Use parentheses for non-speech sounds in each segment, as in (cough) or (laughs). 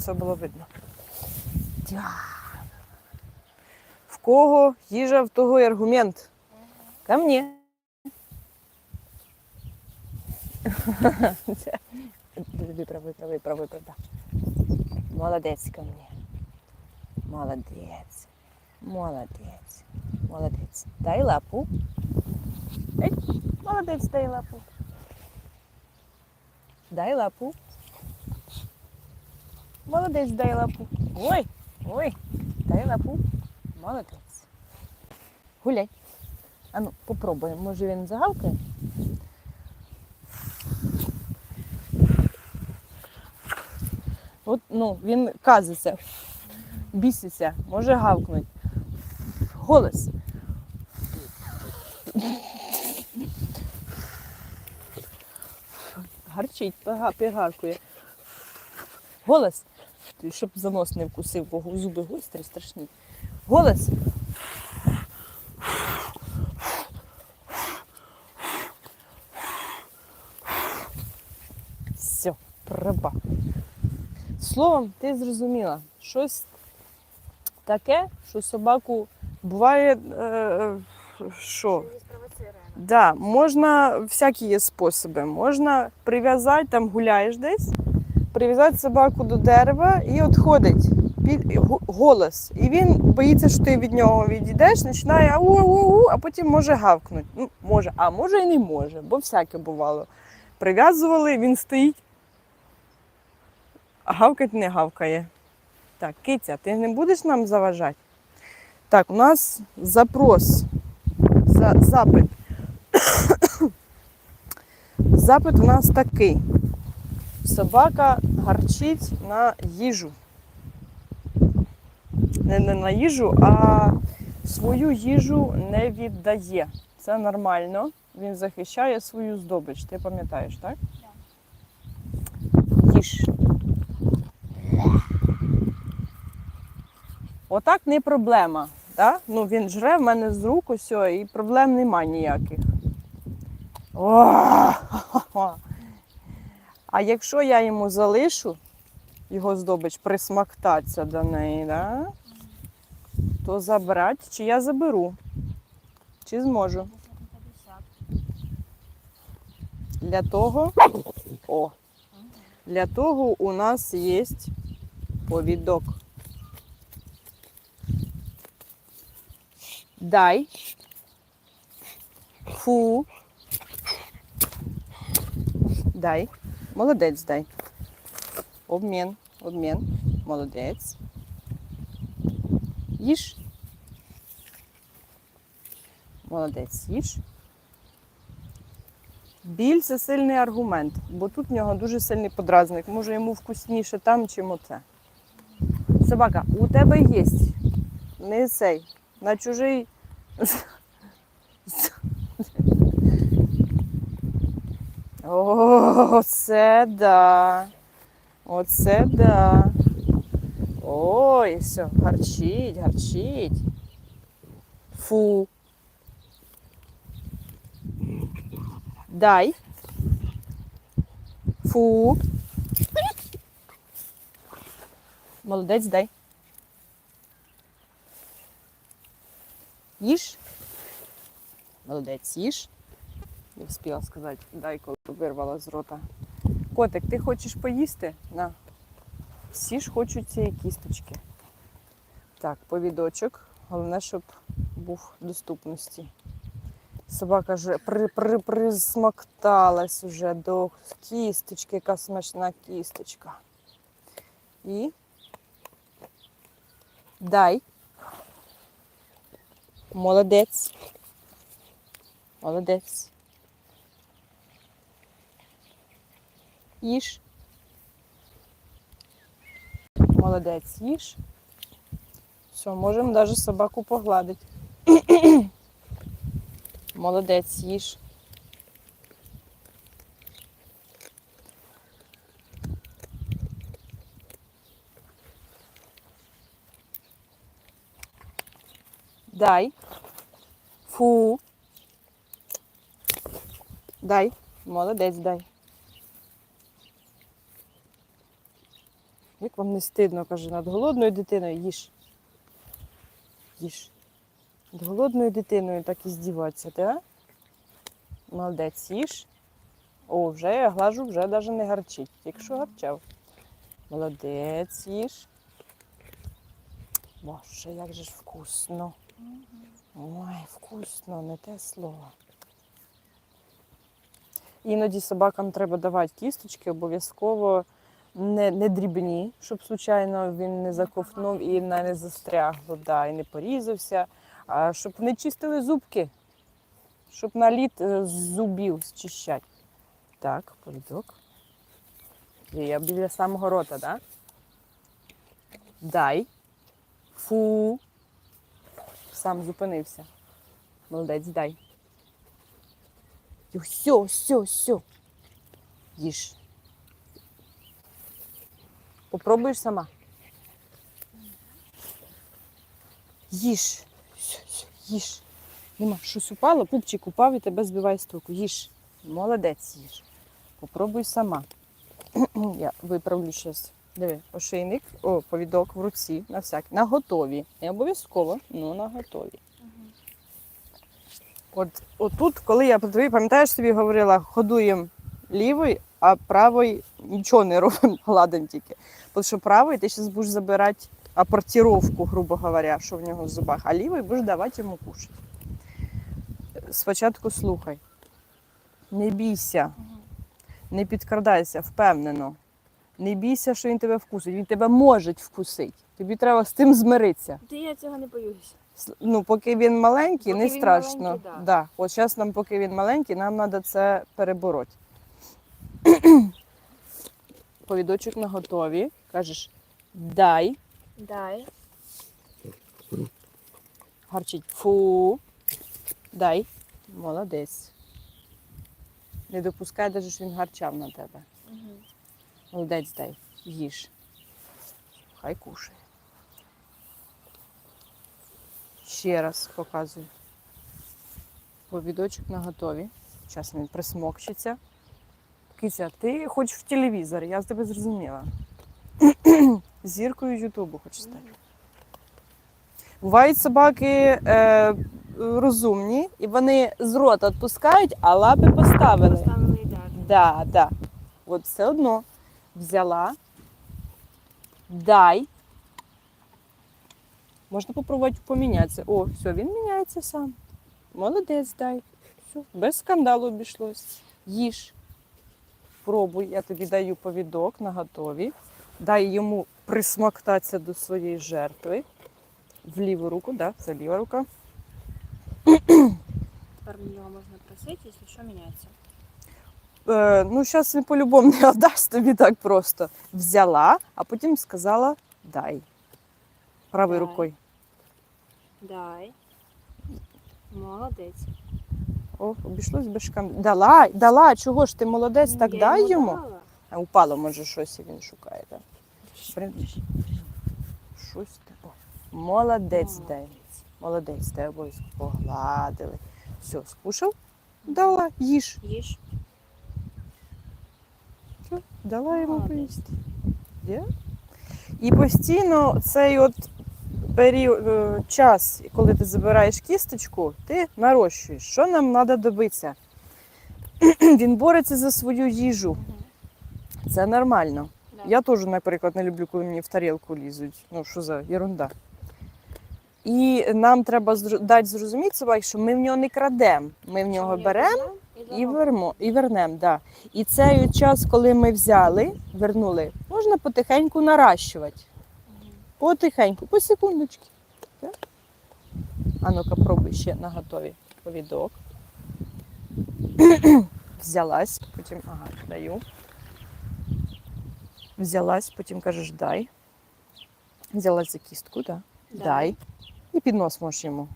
все було видно. Тя. В кого їжа, в того і аргумент. Ко мне. Виправ, виправ, виправ, виправ. да. Молодець ко мне. Молодець. Молодець. Молодець. Дай лапу. Ей, молодець, дай лапу. Дай лапу. Молодець, дай лапу. Ой, ой, дай лапу. Молодець. Гуляй. Ану, попробуємо. Може він загавкає? От, ну, він казиться, біситься, може гавкнуть. Голос. Гарчить, пригаркує. Голос. Щоб за нос не вкусив, бо зуби гострі, страшні. Голос. Все, проба. Словом, ти зрозуміла, щось таке, що собаку буває, е, що Да, можна всякі є способи. Можна прив'язати, там гуляєш десь, прив'язати собаку до дерева і відходить під голос. І він боїться, що ти від нього відійдеш, починає ау-ау-ау, а потім може гавкнути. Ну, може, а може і не може, бо всяке бувало. Прив'язували, він стоїть, а гавкать не гавкає. Так, киця, ти не будеш нам заважати? Так, у нас запрос, за, запит. (coughs) Запит у нас такий. Собака гарчить на їжу. Не, не на їжу, а свою їжу не віддає. Це нормально. Він захищає свою здобич. Ти пам'ятаєш, так? Їж. Отак не проблема. Да? Ну, він жре в мене з рук усе, і проблем нема ніяких. О! (laughs) А якщо я йому залишу його здобич присмактатися до неї, да? то забрати, чи я заберу, чи зможу. Для того, о, для того у нас є повідок. Дай. Фу. Дай. Молодець дай. Обмін. Обмін. Молодець. Їж. Молодець, їж. Біль це сильний аргумент, бо тут в нього дуже сильний подразник. Може йому вкусніше там, чим оце. Собака, у тебе є. Не цей. На чужий. О, це да. Оце да. Ой, все, гарчить, гарчить. Фу. Дай. Фу. Молодець, дай. Їж. Молодець, їж. Не встигла сказати, дай, коли вирвала з рота. Котик, ти хочеш поїсти? На. Всі ж хочуть цієї кісточки. Так, повідочок. Головне, щоб був в доступності. Собака вже при, уже до кісточки, яка смачна кісточка. І дай. Молодець. Молодець. Їж. Молодець, їж. Все, можемо навіть собаку погладити. (clears throat) Молодець, їж. Дай. Фу. Дай. Молодець, дай. Вик, вам не стидно, каже, над голодною дитиною їж. Їж. Над голодною дитиною так і здіватися, ти? Молодець, їж. О, вже я глажу, вже навіть не гарчить. Тільки що гарчав. Молодець, їж. Боже, як же ж вкусно. Ой, вкусно, не те слово. Іноді собакам треба давати кісточки, обов'язково не, не дрібні, щоб случайно він не заковтнув і не, застрягло, да, і не порізався, а щоб не чистили зубки, щоб наліт е, з зубів зчищати. Так, повідок. Є, Я біля самого рота, так? Да? Дай. Фу. Сам зупинився. Молодець, дай. Все, все, все. Їж. Попробуєш сама. Їж. Їж. Нема, щось упало, пупчик упав і тебе збиває з толку. Їж. Молодець їж. Попробуй сама. (clears throat) Я виправлю щось. Диви, ошейник, о, повідок в руці, на всяк, на готові. Не обов'язково, ну на готові. От отут, коли я ти пам'ятаєш, тобі говорила, ходуємо лівою, а правою нічого не робимо, (laughs) гладимо тільки. Тому що правою ти зараз будеш забирати апортіровку, грубо говоря, що в нього в зубах, а лівою будеш давати йому кушати. Спочатку слухай. Не бійся, не підкрадайся, впевнено. Не бійся, що він тебе вкусить. Він тебе може вкусити. Тобі треба з тим змиритися. Та я цього не боюся. Ну, поки він маленький, Поки не він страшно. маленький, да. да. От зараз нам, поки він маленький, нам треба це перебороти. (clears throat) Повідочок на готові. Кажеш, дай, Дай. гарчить фу. Дай. Молодець. Не допускай, навіть, що він гарчав на тебе. Молодець дай. Їж. Хай кушає. Ще раз показую. Повідочок на готові. Зараз він присмокчиться. Киця, ти хоч в телевізор, я з тебе зрозуміла. (clears throat) Зіркою Ютубу хочеш стати. Бувають собаки е, розумні, і вони з рота відпускають, а лапи поставили. Поставили ідеально. Да, да. От все одно взяла, дай. Можна попробувати помінятися. О, все, він міняється сам. Молодець, дай. Все, без скандалу обійшлось. Їж. Пробуй, я тобі даю повідок на готові. Дай йому присмоктатися до своєї жертви. В ліву руку, да, це ліва рука. Тепер його можна просити, якщо що міняється. Е, ну, зараз він по-любому не віддасть тобі так просто. Взяла, а потім сказала дай. Правою Дай. рукою. Дай. Молодець. О, обійшлось без шкандалу. Дала, дала, чого ж ти молодець, так Я дай йому. дала. А упало, може, щось і він шукає. Так? Щось молодець Молодець. дай. Молодець, дай обов'язково погладили. Все, скушав? Дала, їж. Їж. Все, дала йому Молодець. поїсти. Є? І постійно цей от період, е, час, коли ти забираєш кісточку, ти нарощуєш. Що нам треба добитися? (clears throat) Він бореться за свою їжу. Це нормально. Я теж, наприклад, не люблю, коли мені в тарілку лізуть. Ну, що за ерунда. І нам треба дати зрозуміти собаці, що ми в нього не крадемо. Ми в нього беремо і вермо, і вернемо. Да. І цей час, коли ми взяли, вернули, можна потихеньку наращувати. Потихеньку, по секундочки. А ну-ка, пробуй ще на готові повідок. (clears throat) Взялась, потім, ага, даю. Взялась, потім кажеш дай. Взялась за кістку, так. Дай. Дай. І під нос можеш йому.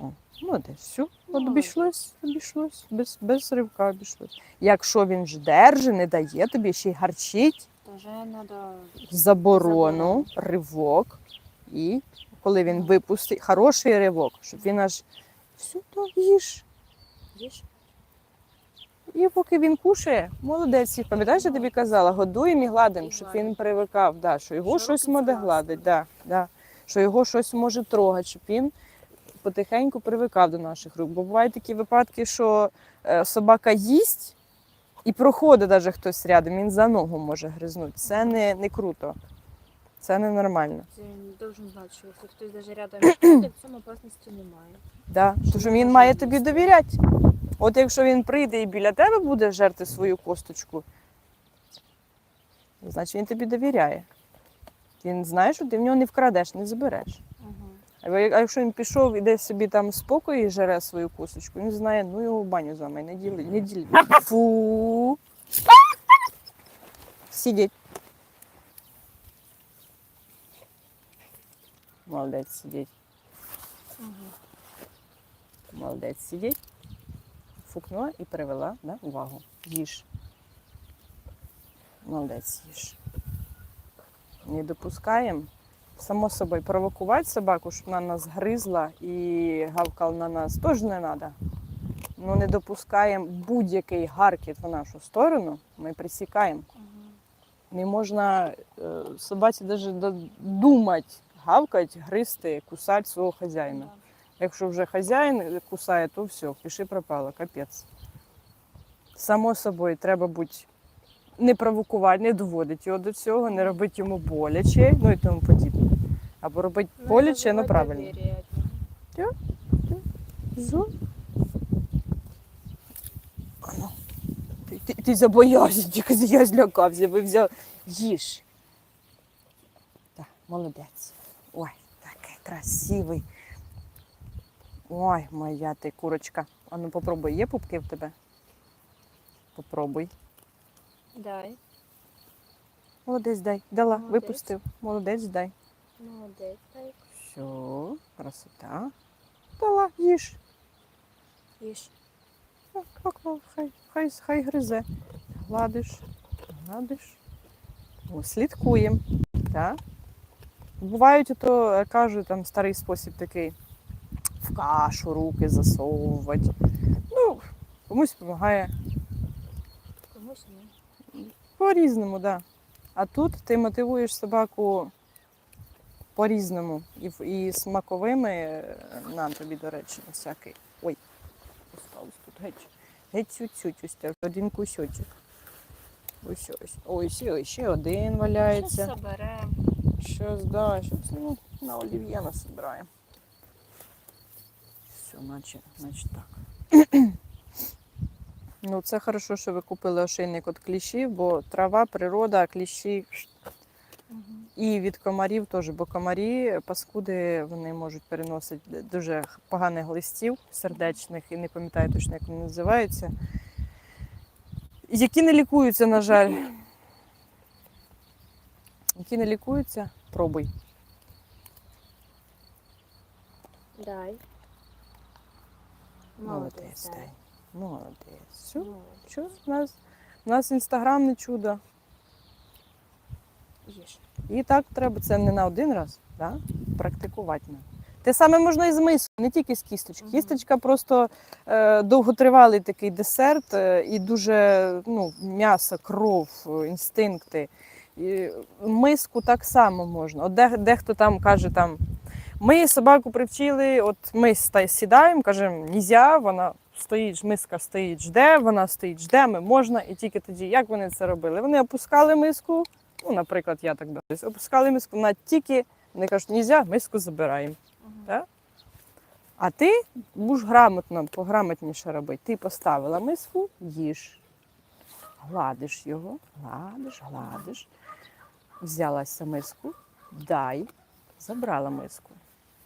О, молодець, все. От обійшлось, обійшлось, без, без ривка обійшлось. Якщо він ж держи, не дає тобі, ще й гарчить, Тоже треба заборону, ривок. І коли він випустить, хороший ривок, щоб він аж все то їж. їж. І поки він кушає, молодець. Пам'ятаєш, я тобі казала, годуємо і гладимо, щоб він привикав, да, що його Що щось може гладити, да, да, що його щось може трогати, щоб він потихеньку привикав до наших рук. Бо бувають такі випадки, що е, собака їсть і проходить навіть хтось рядом, він за ногу може гризнути. Це не, не круто. Це ненормально. Ти должен знати, що якщо хтось даже рядом в цьому опасності немає. Да? Тому що він має тобі довіряти. От якщо він прийде і біля тебе буде жерти свою косточку, значить він тобі довіряє. Він знає, що ти в нього не вкрадеш, не забереш. А якщо він пішов і десь собі там спокою і жере свою косточку, він знає, ну його в баню за мене, не діли, не діли. Фу. Сидіть. Молодець, сидіть. Молодець, сидіть. Фукнула і перевела да, увагу. Їж. Молодець, їж. Не допускаємо. Само собою, провокувати собаку, щоб вона нас гризла і гавкала на нас, теж не треба. Ну, не допускаємо будь-який гаркіт в нашу сторону, ми присікаємо. Не можна е, собаці навіть думати, гавкати, гризти, кусати свого хазяїна. Якщо вже хазяїн кусає, то все, пиши пропало, капець. Само собою, треба бути не провокувати, не доводити його до цього, не робити йому боляче, ну і тому подібне. Або робити боляче, але правильно. Зо. Ану. Ти, ти, ти забоявся, тільки я злякався, ви взяв. Їж. Так, молодець. Ой, такий красивий. Ой, моя ти курочка. А ну попробуй, є пупки в тебе? Попробуй. Дай. Молодець дай. Дала, Молодець. випустив. Молодець дай. Молодець. Дай. Все, красота. Дала, їж. Їж. Так, так, ну, хай, хай, хай гризе. Гладиш, гладиш. О, слідкуємо. Так. Бувають, ото е, кажуть, там старий спосіб такий в кашу руки засовувати. Ну, комусь допомагає Комусь ні. по-різному, так. Да. А тут ти мотивуєш собаку по-різному. І, і смаковими, е, на тобі, до речі, всякий. Ой, осталось тут геть. Геть цю-цю, ось так, один кусочок. Ось ось. Ой, ще, ще один валяється. заберемо. Щось, да, щось ну, на олів'є насобираємо. Все, наче, наче так. (clears throat) ну, це хорошо, що ви купили ошейник від кліщів, бо трава, природа, а кліщі Угу. І від комарів теж, бо комарі, паскуди, вони можуть переносити дуже поганих листів сердечних, і не пам'ятаю точно, як вони називаються. Які не лікуються, на жаль. Які не лікуються, пробуй. Дай. Молодець, дай. Молодець. Все, Молодець. що? У нас, у нас інстаграм не чудо. Їж. І так треба, це не на один раз, да? практикувати. Те саме можна і з мису, не тільки з кісточки. Кісточка просто е, довготривалий такий десерт е, і дуже ну, м'ясо, кров, інстинкти. І миску так само можна. От де, дехто там каже, там, ми собаку привчили, от ми сідаємо, кажемо, нізя, вона стоїть, миска стоїть, жде, вона стоїть, жде, ми можна, і тільки тоді, як вони це робили? Вони опускали миску, ну, наприклад, я так дивлюсь, опускали миску, вона тільки, вони кажуть, нізя, миску забираємо. Угу. Так? А ти будеш грамотно, пограмотніше робити. Ти поставила миску, їж. Гладиш його, гладиш, гладиш. Взялася миску, дай, забрала миску.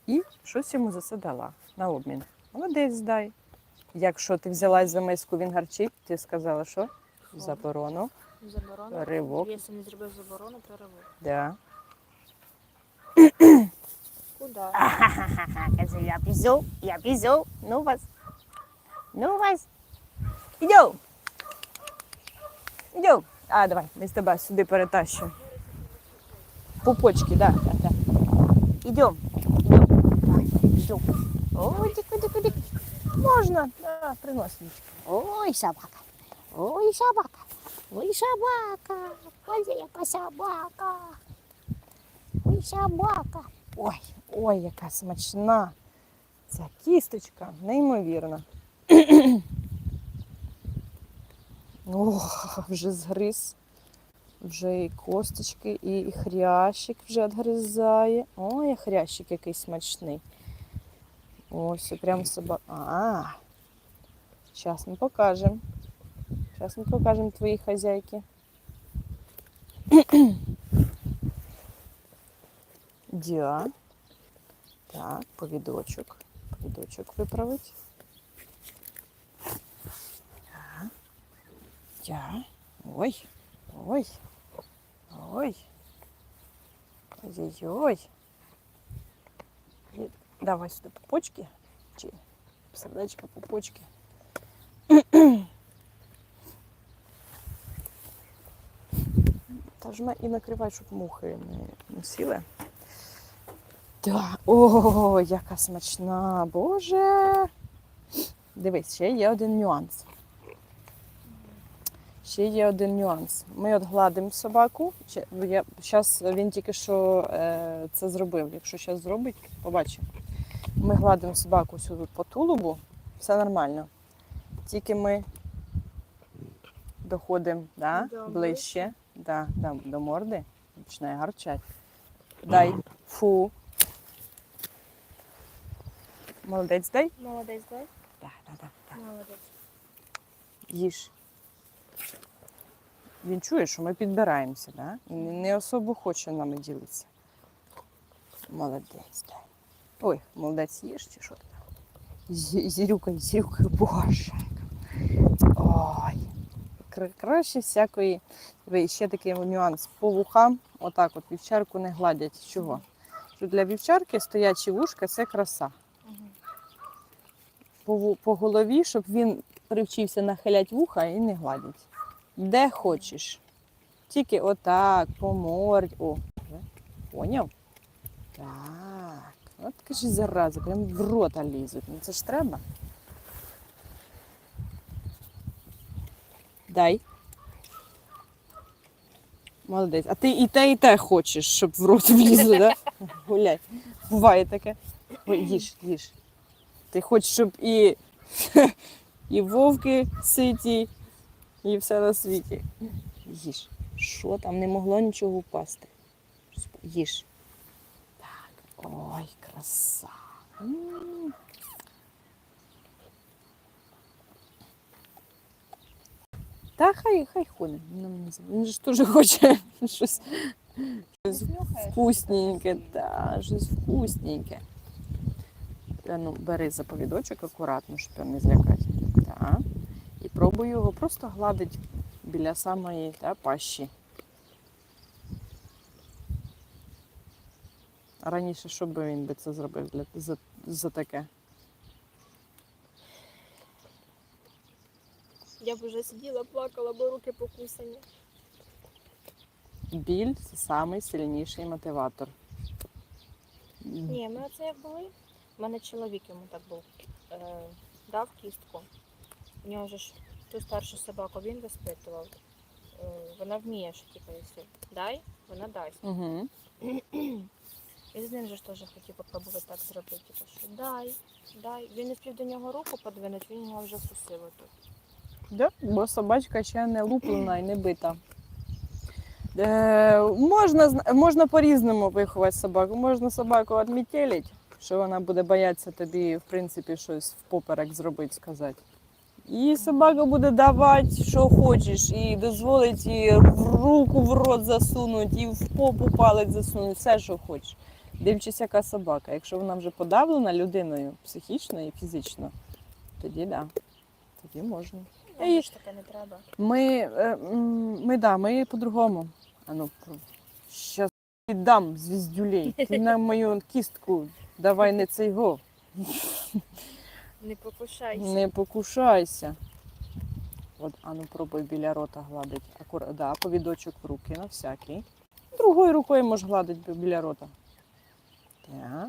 І щось йому за це дала на обмін. Молодець дай. Якщо ти взялась за миску, він гарчить, ти сказала, що? Заборону. Заборона. Ривок. Якщо не зробив заборону, то ривок. Да. Куди? (laughs) Ха-ха-ха, каже, я пішов, я пішов. Ну вас. Ну вас. Ідем. Ідем. А, давай, ми з тебе сюди перетащимо. Пупочки, да, да, да. Ідем. Давай. Ой, дику, дику, дику. Можна, да, приносить. Ой, собака. Ой, собака. Ой, собака. Ой, яка собака. Ой, собака. Ой, ой, яка смачна. Ця кісточка, неймовірна. (clears throat) Ох, вже згриз. Вже і косточки, і, і хрящик вже відгризає. Ой, хрящик який смачний. Ось, прям собака. А, зараз ми покажемо. Зараз ми покажемо твоїй хазяйки. Дя. Так, повідочок. Повідочок виправить. Так. Дя. Ой. Ой. Ой. Ой-ой-ой. І Давай сюди пупочки. Чи сердечко пупочки. (clears throat) Жме і накривай, щоб мухи не, сіли. Так, о, яка смачна, Боже. Дивись, ще є один нюанс. Ще є один нюанс. Ми от гладимо собаку. Я, зараз він тільки що е, це зробив. Якщо зараз зробить, побачимо. Ми гладимо собаку сюди по тулубу, все нормально. Тільки ми доходимо да, До ближче да, да, до морди, починає гарчати. Дай фу. Молодець, дай. Молодець, дай. Да, да, да, да. Молодець. Їж. Він чує, що ми підбираємося, да? Не особо хоче нами ділитися. Молодець, дай. Ой, молодець їж чи що там? Зі- Зірюкай, зірюкай, боже. Ой. Краще всякої. Ви ще такий нюанс по вухам. Отак от вівчарку не гладять. Чого? Що для вівчарки стоячі вушка це краса. По, по голові, щоб він привчився нахиляти вуха і не гладить. Де хочеш. Тільки отак, по морді. О, поняв? Так. От кажи зараза, прям в рота лізуть. Ну це ж треба. Дай. Молодець. А ти і те, і те хочеш, щоб в рот влізли, да? Гуляй. Буває таке. Їж, їж. Ти хочеш, щоб і, (laughs) і вовки ситі, і все на світі. Їж. Що там не могло нічого впасти? Їж. Так. Ой, краса. Та хай, хай ходить. Він Він же ж теж хоче (laughs) щось, щось вкусненьке, та, щось вкусненьке. Та, ну, бери заповідочок акуратно, щоб його не злякати. Так. І пробуй його просто гладити біля самої та, пащі. Раніше що би він би це зробив для, за, за таке? Я б вже сиділа, плакала, бо руки покусані. Біль це найсильніший мотиватор. Ні, ми оце як були. У мене чоловік йому так був. Е, дав кістку. У нього ж ту старшу собаку він виспитував. Е, вона вміє, що типу, якщо дай, вона дасть. Угу. І з ним же ж теж хотів попробувати так зробити. Типу, що дай, дай. Він не спів до нього руку подвинуть, він його вже вкусив тут. Да? Бо собачка ще не луплена і не бита. Е, можна, можна по-різному виховати собаку. Можна собаку відмітелити, що вона буде боятися тобі, в принципі, щось впоперек зробити, сказати. І собака буде давати, що хочеш, і дозволить і в руку в рот засунути, і в попу палець засунути, все, що хочеш. Дивлячись, яка собака. Якщо вона вже подавлена людиною психічно і фізично, тоді так. Да. Тоді можна. Мені І- ж таке не треба. Ми, е, ми, да, ми по-другому. А ну, зараз віддам звіздюлей. Ти на мою кістку давай не цей го. Не покушайся. Не покушайся. От, а ну пробуй біля рота гладить. Акура... Да, повідочок в руки на всякий. Другою рукою можеш гладити біля рота. Так,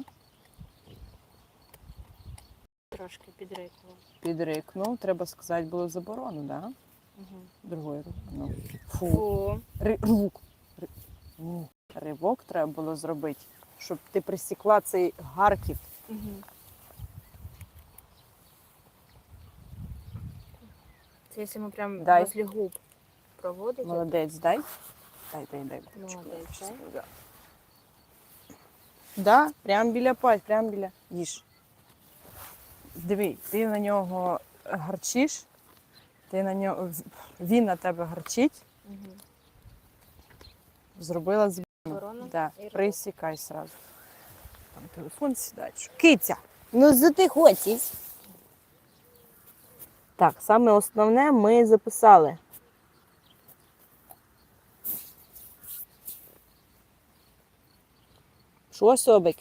Трошки підрикував. Підрикнув. Треба сказати, було заборону? Да? Угу. Другою рукою. Ну. Фу. Фу. Ривок. Ри-. Ривок треба було зробити, щоб ти присікла цей гарків. Угу. Це якщо ми прям Дай. возле губ проводити. Молодець, дай. Дай, дай, дай. Молодець, дай. Да. Да, прям біля пальця, прям біля. Їж. Диви, ти на нього гарчиш, ти на нього, він на тебе гарчить, Угу. зробила з Да, присікай сразу. Там телефон сідає. Киця! Ну, за ти хочеш. Так, саме основне ми записали. Що, Собик?